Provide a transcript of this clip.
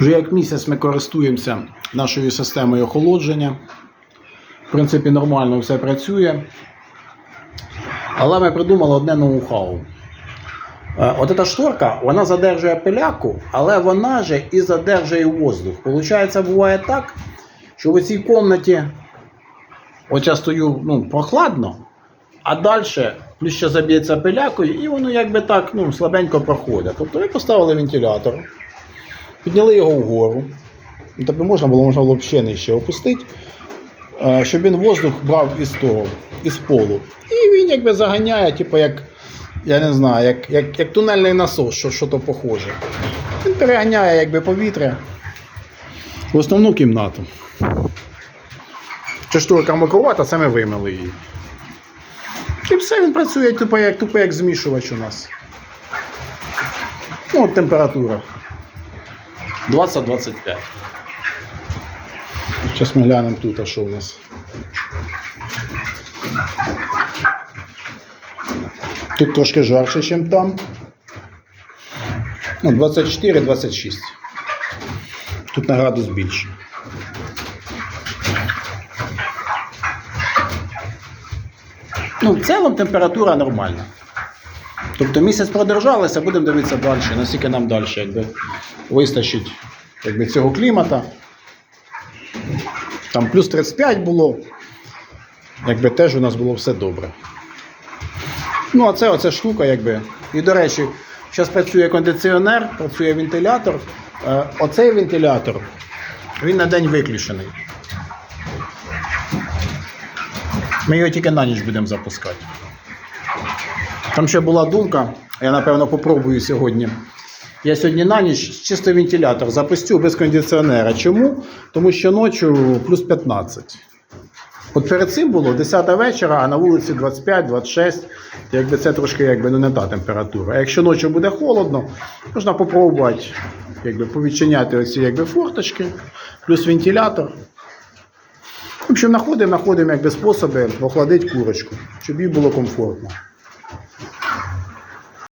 Вже як місяць ми користуємося нашою системою охолодження. В принципі, нормально все працює. Але ми придумали одне ноу-хау. Е, От ця шторка, вона задержує пиляку, але вона же і задержує воздух. Получається, буває так, що в цій кімнаті от я стою ну, прохладно, а далі плюс ще заб'ється пилякою, і воно якби так ну, слабенько проходить. Тобто ви поставили вентилятор, підняли його вгору. Тобто можна було, можна було ще нижче опустити, е, щоб він воздух брав із того, із полу. І він якби заганяє, типу, як, я не знаю, як, як, як тунельний насос, що, що то похоже. Він переганяє якби повітря в основну кімнату. Чи шторка мокровата, це ми вимили її. І все він працює тупо як, тупо як змішувач у нас. Ну, температура. 20-25. Зараз ми глянемо тут, а що у нас. Тут трошки жарче, ніж там. Ну, 24-26. Тут на градус більше. Ну, в цілому температура нормальна. Тобто місяць продержалися, будемо дивитися далі, наскільки нам далі якби, вистачить якби, цього клімата. Там плюс 35 було. Якби теж у нас було все добре. Ну, а це оця штука, якби. І до речі, зараз працює кондиціонер, працює вентилятор. Е, оцей вентилятор, він на день виключений. Ми його тільки на ніч будемо запускати. Там ще була думка, я напевно попробую сьогодні. Я сьогодні на ніч чисто вентилятор запустю без кондиціонера. Чому? Тому що ночі плюс 15. От перед цим було 10 вечора, а на вулиці 25-26. Якби це трошки якби, ну, не та температура. А якщо ночі буде холодно, можна попробувати якби, повідчиняти оці якби, форточки, плюс вентилятор. В общем, знаходимо, знаходимо способи охладити курочку, щоб їй було комфортно.